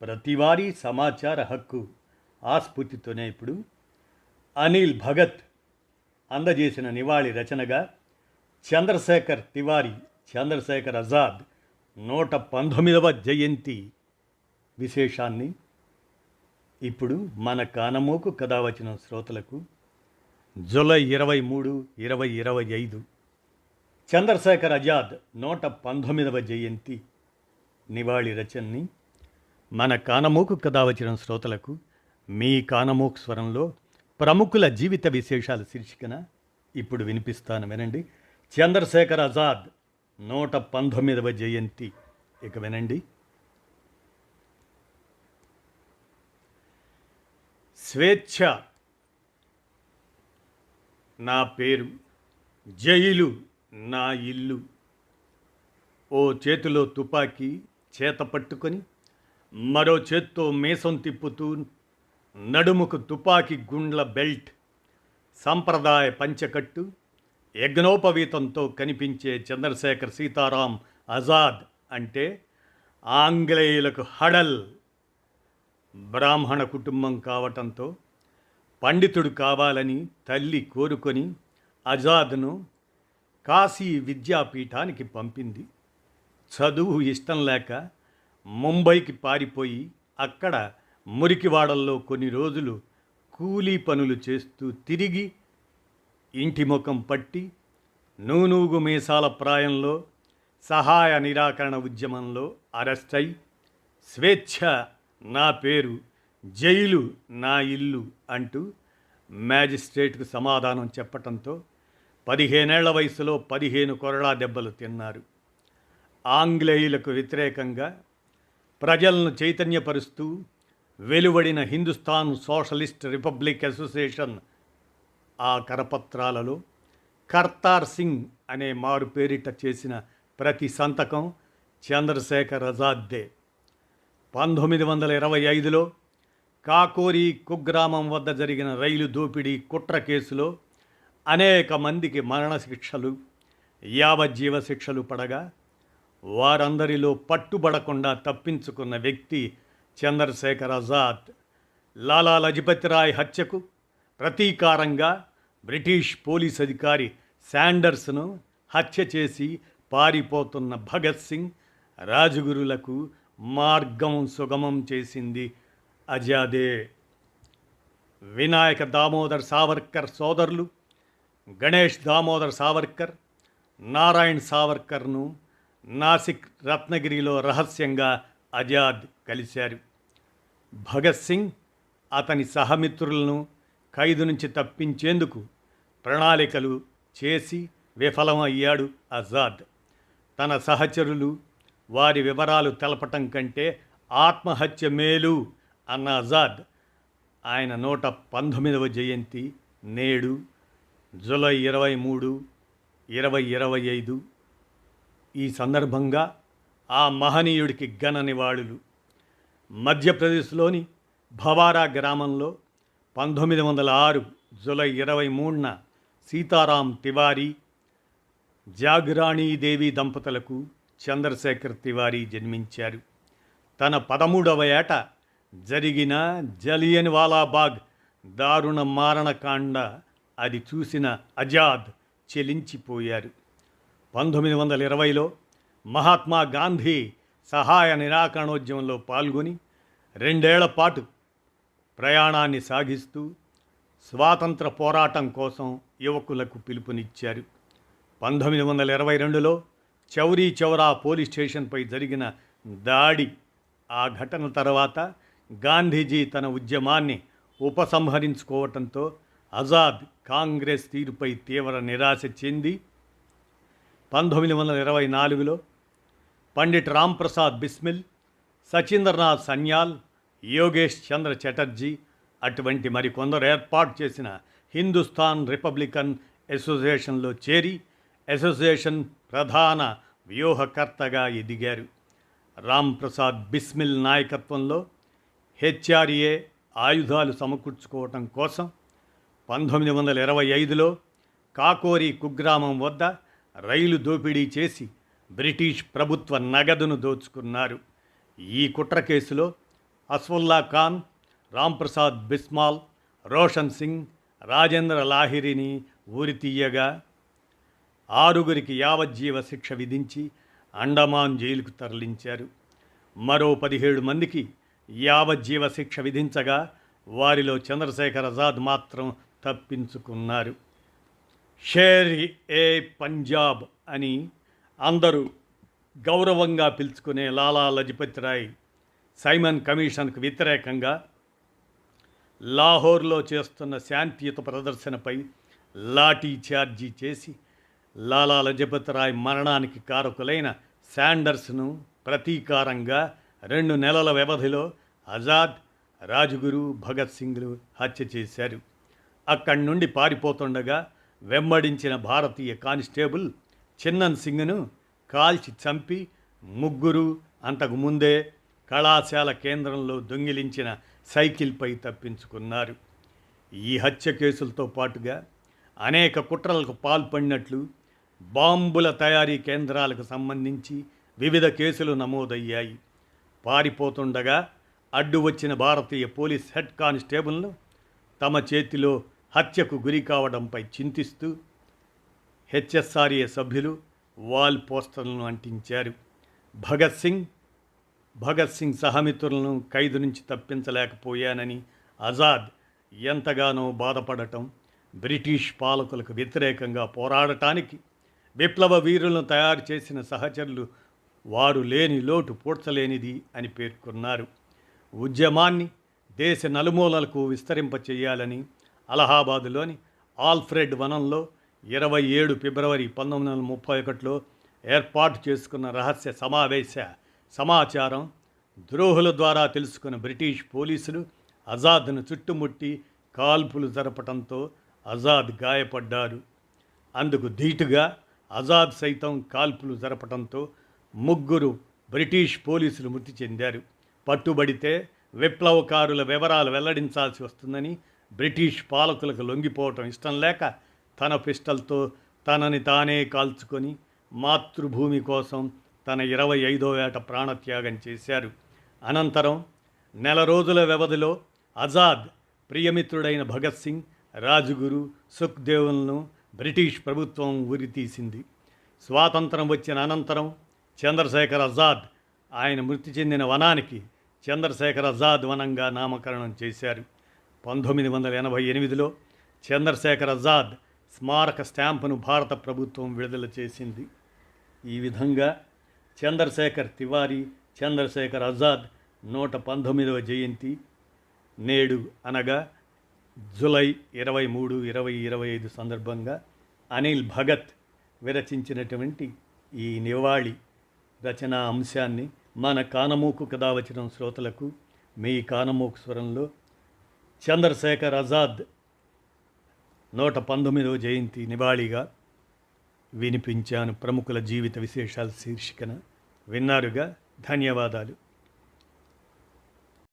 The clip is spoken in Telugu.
ప్రతివారీ సమాచార హక్కు ఆ స్ఫూర్తితోనే ఇప్పుడు అనిల్ భగత్ అందజేసిన నివాళి రచనగా చంద్రశేఖర్ తివారీ చంద్రశేఖర్ ఆజాద్ నూట పంతొమ్మిదవ జయంతి విశేషాన్ని. ఇప్పుడు మన కానమోకు కథ వచ్చిన శ్రోతలకు జూలై ఇరవై మూడు ఇరవై ఇరవై ఐదు చంద్రశేఖర్ ఆజాద్ నూట పంతొమ్మిదవ జయంతి నివాళి రచనని మన కానమోకు కథ వచ్చిన శ్రోతలకు మీ కానమోకు స్వరంలో ప్రముఖుల జీవిత విశేషాల శీర్షికన ఇప్పుడు వినిపిస్తాను వినండి. చంద్రశేఖర్ ఆజాద్ నూట పంతొమ్మిదవ జయంతి. ఇక వినండి. స్వేచ్ఛ. నా పేరు జైలు నా ఇల్లు. ఓ చేతిలో తుపాకీ చేత పట్టుకొని మరో చేత్తో మీసం తిప్పుతూ నడుముకు తుపాకీ గుండ్ల బెల్ట్ సంప్రదాయ పంచకట్టు యజ్ఞోపవీతంతో కనిపించే చంద్రశేఖర్ సీతారాం ఆజాద్ అంటే ఆంగ్లేయులకు హడల్. బ్రాహ్మణ కుటుంబం కావటంతో పండితుడు కావాలని తల్లి కోరుకొని ఆజాద్ను కాశీ విద్యాపీఠానికి పంపింది. చదువు ఇష్టం లేక ముంబైకి పారిపోయి అక్కడ మురికివాడల్లో కొన్ని రోజులు కూలీ పనులు చేస్తూ తిరిగి ఇంటి ముఖం పట్టి నూనూగు మీసాల ప్రాయంలో సహాయ నిరాకరణ ఉద్యమంలో అరెస్ట్ అయి స్వేచ్ఛ నా పేరు జైలు నా ఇల్లు అంటూ మ్యాజిస్ట్రేట్కు సమాధానం చెప్పటంతో పదిహేనేళ్ళ వయసులో పదిహేను కొరడా దెబ్బలు తిన్నారు. ఆంగ్లేయులకు వ్యతిరేకంగా ప్రజలను చైతన్యపరుస్తూ వెలువడిన హిందుస్థాన్ సోషలిస్ట్ రిపబ్లిక్ అసోసియేషన్ ఆ కరపత్రాలలో కర్తార్ సింగ్ అనే మారు పేరిట చేసిన ప్రతి సంతకం చంద్రశేఖర్ ఆజాద్దే. పంతొమ్మిది వందల ఇరవై ఐదులో కాకోరి కుగ్రామం వద్ద జరిగిన రైలు దోపిడీ కుట్ర కేసులో అనేక మందికి మరణశిక్షలు యావజ్జీవ శిక్షలు పడగా వారందరిలో పట్టుబడకుండా తప్పించుకున్న వ్యక్తి చంద్రశేఖర్ ఆజాద్. లాలా లజపతి రాయ్ హత్యకు ప్రతీకారంగా బ్రిటిష్ పోలీస్ అధికారి శాండర్స్ను హత్య చేసి పారిపోతున్న భగత్ సింగ్ రాజగురులకు మార్గం సుగమం చేసింది అజాదే. వినాయక దామోదర్ సావర్కర్ సోదరులు గణేష్ దామోదర్ సావర్కర్ నారాయణ్ సావర్కర్ను నాసిక్ రత్నగిరిలో రహస్యంగా ఆజాద్ కలిశారు. భగత్ సింగ్ అతని సహమిత్రులను ఖైదు నుంచి తప్పించేందుకు ప్రణాళికలు చేసి విఫలమయ్యాడు ఆజాద్ తన సహచరులు వారి వివరాలు తెలపటం కంటే ఆత్మహత్య మేలు అన్న ఆజాద్ ఆయన నూట పంతొమ్మిదవ జయంతి నేడు జూలై ఇరవై మూడు ఇరవై ఇరవై ఐదు ఈ సందర్భంగా ఆ మహనీయుడికి ఘన నివాళులు. మధ్యప్రదేశ్లోని భవారా గ్రామంలో పంతొమ్మిది వందల ఆరు జూలై ఇరవై మూడున సీతారాం తివారీ జాగరాణీదేవి దంపతులకు చంద్రశేఖర్ తివారీ జన్మించారు. తన పదమూడవ ఏట జరిగిన జలియన్ వాలాబాగ్ దారుణ మారణకాండ అది చూసిన అజాద్ చెలించిపోయారు. పంతొమ్మిది వందల ఇరవైలో మహాత్మా గాంధీ సహాయ నిరాకరణోద్యమంలో పాల్గొని రెండేళ్ళ పాటు ప్రయాణాన్ని సాగిస్తూ స్వాతంత్ర పోరాటం కోసం యువకులకు పిలుపునిచ్చారు. పంతొమ్మిది వందల ఇరవై రెండులో చౌరీ చౌరా పోలీస్ స్టేషన్పై జరిగిన దాడి ఆ ఘటన తర్వాత గాంధీజీ తన ఉద్యమాన్ని ఉపసంహరించుకోవటంతో ఆజాద్ కాంగ్రెస్ తీరుపై తీవ్ర నిరాశ చెంది పంతొమ్మిది వందల ఇరవై నాలుగులో పండిట్ రాంప్రసాద్ బిస్మిల్ సచీంద్రనాథ్ సన్యాల్ యోగేష్ చంద్ర చటర్జీ అటువంటి మరికొందరు ఏర్పాటు చేసిన హిందుస్థాన్ రిపబ్లికన్ అసోసియేషన్లో చేరి అసోసియేషన్ ప్రధాన వ్యూహకర్తగా ఎదిగారు. రాంప్రసాద్ బిస్మిల్ నాయకత్వంలో హెచ్ఆర్ఏ ఆయుధాలు సమకూర్చుకోవటం కోసం పంతొమ్మిది వందల ఇరవై ఐదులో కాకోరి కుగ్రామం వద్ద రైలు దోపిడీ చేసి బ్రిటిష్ ప్రభుత్వ నగదును దోచుకున్నారు. ఈ కుట్ర కేసులో అస్వుల్లా ఖాన్ రాంప్రసాద్ బిస్మాల్ రోషన్ సింగ్ రాజేంద్ర లాహిరిని ఊరితీయగా ఆరుగురికి యావజ్జీవ శిక్ష విధించి అండమాన్ జైలుకు తరలించారు. మరో పదిహేడు మందికి యావజ్జీవ శిక్ష విధించగా వారిలో చంద్రశేఖర్ ఆజాద్ మాత్రం తప్పించుకున్నారు. షేర్ ఏ పంజాబ్ అని అందరూ గౌరవంగా పిలుచుకునే లాలా లజపతి రాయ్ సైమన్ కమిషన్కు వ్యతిరేకంగా లాహోర్లో చేస్తున్న శాంతియుత ప్రదర్శనపై లాఠీ చార్జీ చేసి లాలా లజపతి రాయ్ మరణానికి కారకులైన శాండర్స్ను ప్రతీకారంగా రెండు నెలల వ్యవధిలో ఆజాద్ రాజుగురు భగత్ సింగ్లు హత్య చేశారు. అక్కడి నుండి పారిపోతుండగా వెంబడించిన భారతీయ కానిస్టేబుల్ చిన్నన్ సింగ్ను కాల్చి చంపి ముగ్గురు అంతకు ముందే కళాశాల కేంద్రంలో దొంగిలించిన సైకిల్పై తప్పించుకున్నారు. ఈ హత్య కేసులతో పాటుగా అనేక కుట్రలకు పాల్పడినట్లు బాంబుల తయారీ కేంద్రాలకు సంబంధించి వివిధ కేసులు నమోదయ్యాయి. పారిపోతుండగా అడ్డు వచ్చిన భారతీయ పోలీస్ హెడ్ కానిస్టేబుల్ను తమ చేతిలో హత్యకు గురి కావడంపై చింతిస్తూ హెచ్ఎస్ఆర్ఏ సభ్యులు వాల్ పోస్టర్లను అంటించారు. భగత్ సింగ్ భగత్ సింగ్ సహమిత్రులను ఖైదు నుంచి తప్పించలేకపోయానని ఆజాద్ ఎంతగానో బాధపడటం బ్రిటిష్ పాలకులకు వ్యతిరేకంగా పోరాడటానికి విప్లవ వీరులను తయారు చేసిన సహచరులు వారు లేని లోటు పూడ్చలేనిది అని పేర్కొన్నారు. ఉద్యమాన్ని దేశ నలుమూలలకు విస్తరింపచేయాలని అలహాబాదులోని ఆల్ఫ్రెడ్ వనంలో ఇరవై ఏడు ఫిబ్రవరి పంతొమ్మిది వందల ముప్పై ఒకటిలో ఏర్పాటు చేసుకున్న రహస్య సమావేశ సమాచారం ద్రోహుల ద్వారా తెలుసుకున్న బ్రిటిష్ పోలీసులు ఆజాద్ను చుట్టుముట్టి కాల్పులు జరపడంతో ఆజాద్ గాయపడ్డారు. అందుకు ధీటుగా ఆజాద్ సైతం కాల్పులు జరపడంతో ముగ్గురు బ్రిటిష్ పోలీసులు మృతి చెందారు. పట్టుబడితే విప్లవకారుల వివరాలు వెల్లడించాల్సి వస్తుందని బ్రిటిష్ పాలకులకు లొంగిపోవటం ఇష్టం లేక తన పిస్టల్తో తనని తానే కాల్చుకొని మాతృభూమి కోసం తన ఇరవై ఐదో ఏట ప్రాణత్యాగం చేశారు. అనంతరం నెల రోజుల వ్యవధిలో ఆజాద్ ప్రియమిత్రుడైన భగత్ సింగ్ రాజుగురు సుఖ్దేవులను బ్రిటిష్ ప్రభుత్వం ఉరితీసింది స్వాతంత్రం వచ్చిన అనంతరం చంద్రశేఖర్ ఆజాద్ ఆయన మృతి చెందిన వనానికి చంద్రశేఖర్ ఆజాద్ వనంగా నామకరణం చేశారు. పంతొమ్మిది వందల ఎనభై ఎనిమిదిలో చంద్రశేఖర్ ఆజాద్ స్మారక స్టాంపును భారత ప్రభుత్వం విడుదల చేసింది. ఈ విధంగా చంద్రశేఖర్ తివారీ చంద్రశేఖర్ ఆజాద్ నూట పంతొమ్మిదవ జయంతి నేడు అనగా జులై ఇరవై మూడు ఇరవై ఇరవై ఐదు సందర్భంగా అనిల్ భగత్ విరచించినటువంటి ఈ నివాళి రచనా అంశాన్ని మన కానమూకు కథ వచ్చిన శ్రోతలకు మీ కానమూకు స్వరంలో చంద్రశేఖర్ ఆజాద్ నూట పంతొమ్మిదవ జయంతి నివాళిగా వినిపించాను ప్రముఖుల జీవిత విశేషాల శీర్షికన. విన్నారుగా? ధన్యవాదాలు.